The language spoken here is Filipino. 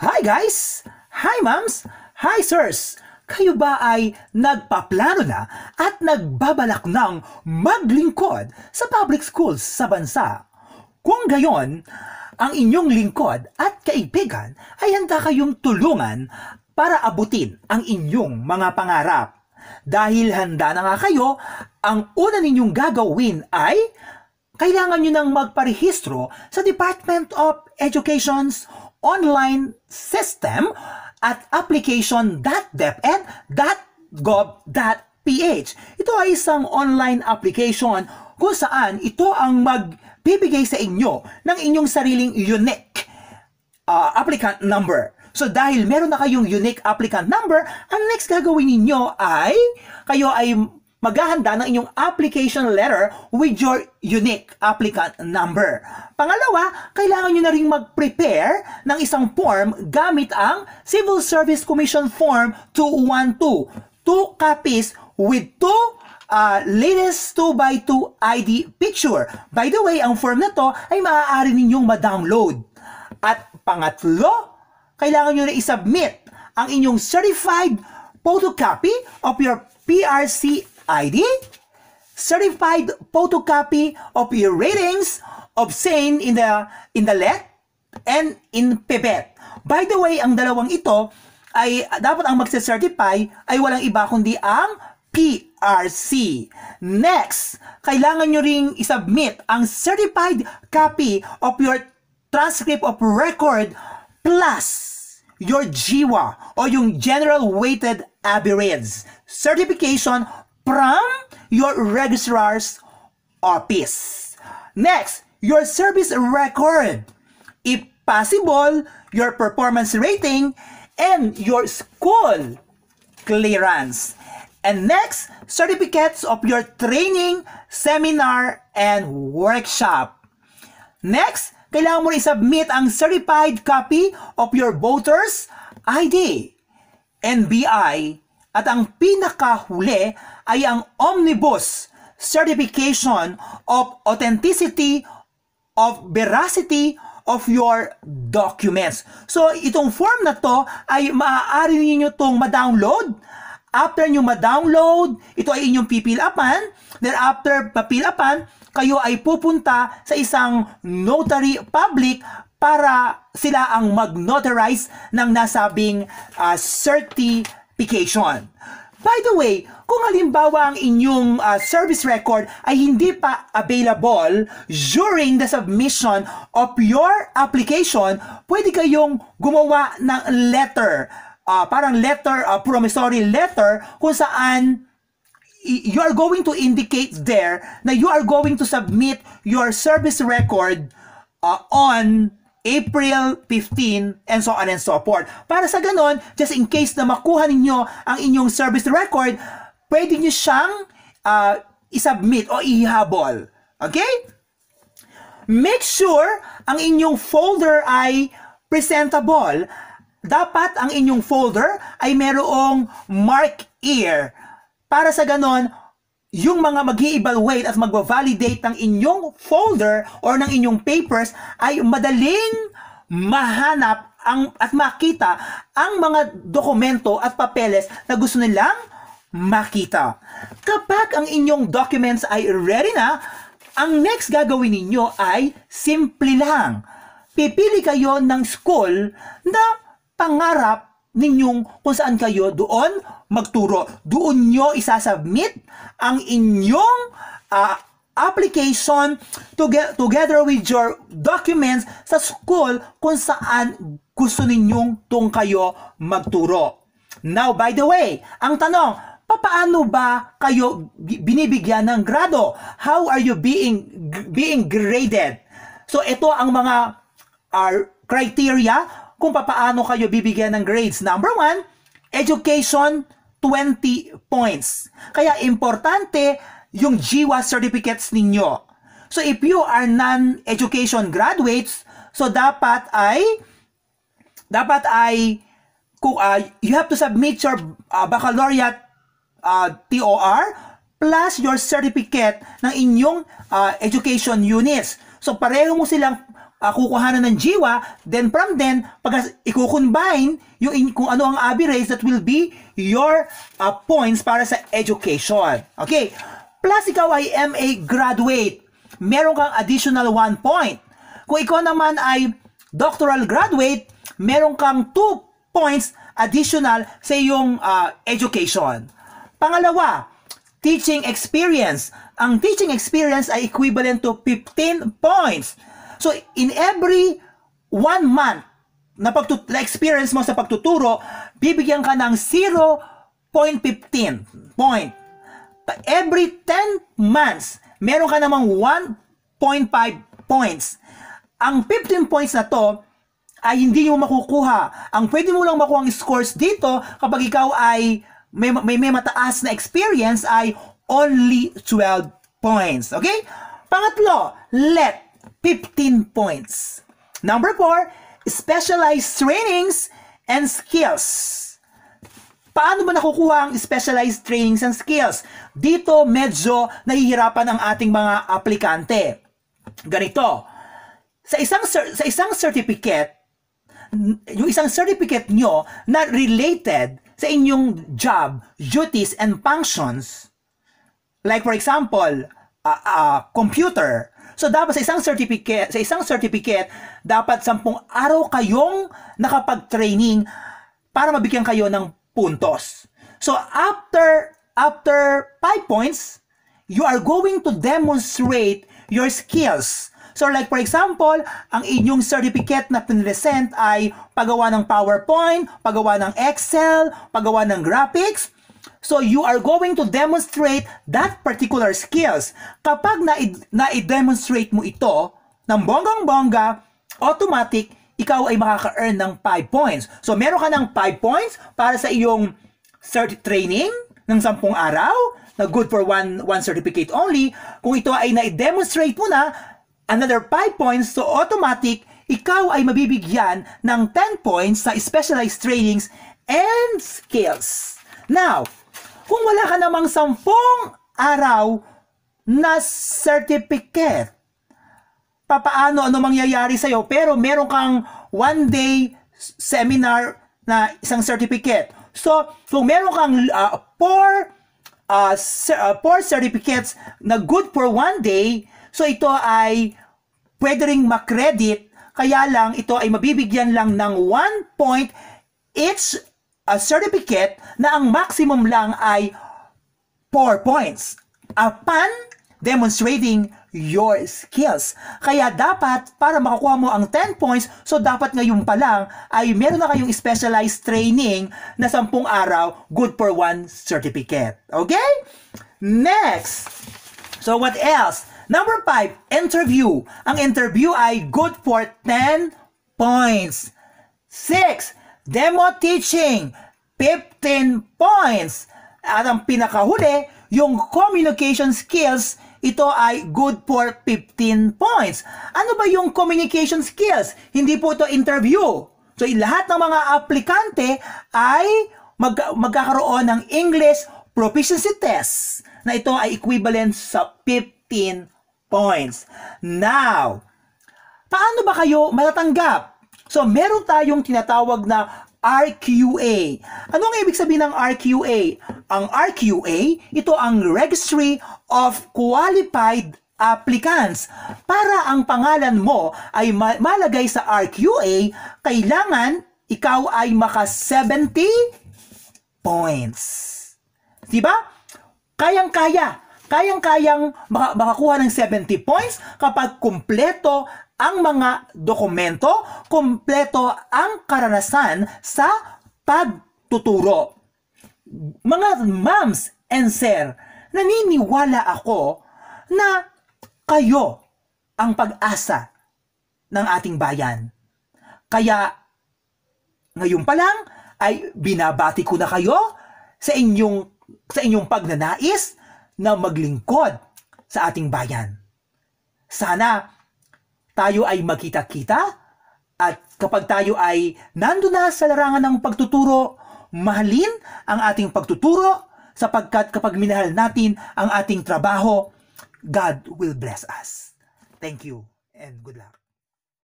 Hi guys! Hi moms! Hi sirs! Kayo ba ay nagpaplano na at nagbabalak ng maglingkod sa public schools sa bansa? Kung gayon, ang inyong lingkod at kaibigan ay handa kayong tulungan para abutin ang inyong mga pangarap. Dahil handa na nga kayo, ang una ninyong gagawin ay kailangan nyo nang magparehistro sa Department of Education's online system at application.deped.gov.ph. Ito ay isang online application kung saan ito ang magbibigay sa inyo ng inyong sariling unique uh, applicant number. So dahil meron na kayong unique applicant number, ang next gagawin ninyo ay kayo ay maghahanda ng inyong application letter with your unique applicant number. Pangalawa, kailangan nyo na rin mag-prepare ng isang form gamit ang Civil Service Commission Form 212. Two copies with two uh, latest 2x2 ID picture. By the way, ang form na to ay maaari ninyong ma-download. At pangatlo, kailangan nyo na isubmit ang inyong certified photocopy of your PRC ID, certified photocopy of your ratings obtained in the in the LET and in PEPET. By the way, ang dalawang ito ay dapat ang magse-certify ay walang iba kundi ang PRC. Next, kailangan nyo ring isubmit ang certified copy of your transcript of record plus your GWA o yung General Weighted Average certification from your registrar's office. Next, your service record. If possible, your performance rating and your school clearance. And next, certificates of your training, seminar, and workshop. Next, kailangan mo i-submit ang certified copy of your voter's ID, NBI, at ang pinakahuli ay ang Omnibus Certification of Authenticity of Veracity of your documents. So, itong form na to ay maaari niyo itong ma-download. After nyo ma-download, ito ay inyong pipilapan. Then after papilapan, kayo ay pupunta sa isang notary public para sila ang mag-notarize ng nasabing uh, certification. By the way, kung halimbawa ang inyong uh, service record ay hindi pa available during the submission of your application, pwede kayong gumawa ng letter, uh, parang letter, uh, promissory letter, kung saan you are going to indicate there na you are going to submit your service record uh, on April 15, and so on and so forth. Para sa ganon, just in case na makuha ninyo ang inyong service record, pwede nyo siyang uh, isubmit o ihabol. Okay? Make sure ang inyong folder ay presentable. Dapat ang inyong folder ay merong mark ear. Para sa ganon, yung mga mag evaluate at mag-validate ng inyong folder or ng inyong papers ay madaling mahanap ang, at makita ang mga dokumento at papeles na gusto nilang makita. Kapag ang inyong documents ay ready na, ang next gagawin ninyo ay simple lang. Pipili kayo ng school na pangarap ninyong kung saan kayo doon magturo. Doon nyo isasubmit ang inyong uh, application toge- together with your documents sa school kung saan gusto ninyong tung kayo magturo. Now, by the way, ang tanong, paano ba kayo binibigyan ng grado? How are you being being graded? So ito ang mga uh, criteria kung paano kayo bibigyan ng grades. Number one, education 20 points. Kaya importante yung GWA certificates ninyo. So if you are non-education graduates, so dapat ay dapat ay kung uh, you have to submit your uh, baccalaureate uh, TOR plus your certificate ng inyong uh, education units. So pareho mo silang uh, kukuhanan ng jiwa, then from then, pag i-combine yung in, kung ano ang average, that will be your uh, points para sa education. Okay? Plus, ikaw ay MA graduate. Meron kang additional 1 point. Kung ikaw naman ay doctoral graduate, meron kang 2 points additional sa iyong uh, education. Pangalawa, teaching experience. Ang teaching experience ay equivalent to 15 points. So, in every one month na, pagtut- experience mo sa pagtuturo, bibigyan ka ng 0.15 point. Every 10 months, meron ka namang 1.5 points. Ang 15 points na to, ay hindi mo makukuha. Ang pwede mo lang makuha ang scores dito kapag ikaw ay may, may, may mataas na experience ay only 12 points. Okay? Pangatlo, let 15 points. Number 4, specialized trainings and skills. Paano ba nakukuha ang specialized trainings and skills? Dito medyo nahihirapan ang ating mga aplikante. Ganito, sa isang sa isang certificate, yung isang certificate nyo na related sa inyong job, duties, and functions, like for example, uh, uh, computer, So dapat sa isang certificate, sa isang certificate, dapat sampung araw kayong nakapag-training para mabigyan kayo ng puntos. So after after 5 points, you are going to demonstrate your skills. So like for example, ang inyong certificate na pinresent ay paggawa ng PowerPoint, paggawa ng Excel, paggawa ng graphics, So you are going to demonstrate that particular skills. Kapag na-demonstrate mo ito ng bonggang-bongga, automatic, ikaw ay makaka-earn ng 5 points. So meron ka ng 5 points para sa iyong cert training ng 10 araw na good for one, one certificate only. Kung ito ay na-demonstrate mo na, another 5 points, so automatic, ikaw ay mabibigyan ng 10 points sa specialized trainings and skills. Now, kung wala ka namang sampung araw na certificate, papaano ano mangyayari sa'yo? Pero meron kang one day seminar na isang certificate. So, kung meron kang uh, four, uh, uh, four certificates na good for one day, so ito ay pwede ring makredit, kaya lang ito ay mabibigyan lang ng one point each a certificate na ang maximum lang ay 4 points upon demonstrating your skills. Kaya dapat, para makukuha mo ang 10 points, so dapat ngayon pa lang ay meron na kayong specialized training na 10 araw, good for one certificate. Okay? Next! So what else? Number 5, interview. Ang interview ay good for 10 points. 6, Demo teaching, 15 points. At ang pinakahuli, yung communication skills, ito ay good for 15 points. Ano ba yung communication skills? Hindi po ito interview. So, lahat ng mga aplikante ay mag magkakaroon ng English proficiency test na ito ay equivalent sa 15 points. Now, paano ba kayo matatanggap? So, meron tayong tinatawag na RQA. Ano ang ibig sabihin ng RQA? Ang RQA, ito ang Registry of Qualified Applicants. Para ang pangalan mo ay malagay sa RQA, kailangan ikaw ay maka 70 points. Diba? Kayang-kaya. Kayang-kayang makakuha ng 70 points kapag kumpleto ang mga dokumento, kompleto ang karanasan sa pagtuturo. Mga moms and sir, naniniwala ako na kayo ang pag-asa ng ating bayan. Kaya ngayon pa lang ay binabati ko na kayo sa inyong sa inyong pagnanais na maglingkod sa ating bayan. Sana tayo ay magkita-kita at kapag tayo ay nando na sa larangan ng pagtuturo, mahalin ang ating pagtuturo sapagkat kapag minahal natin ang ating trabaho, God will bless us. Thank you and good luck.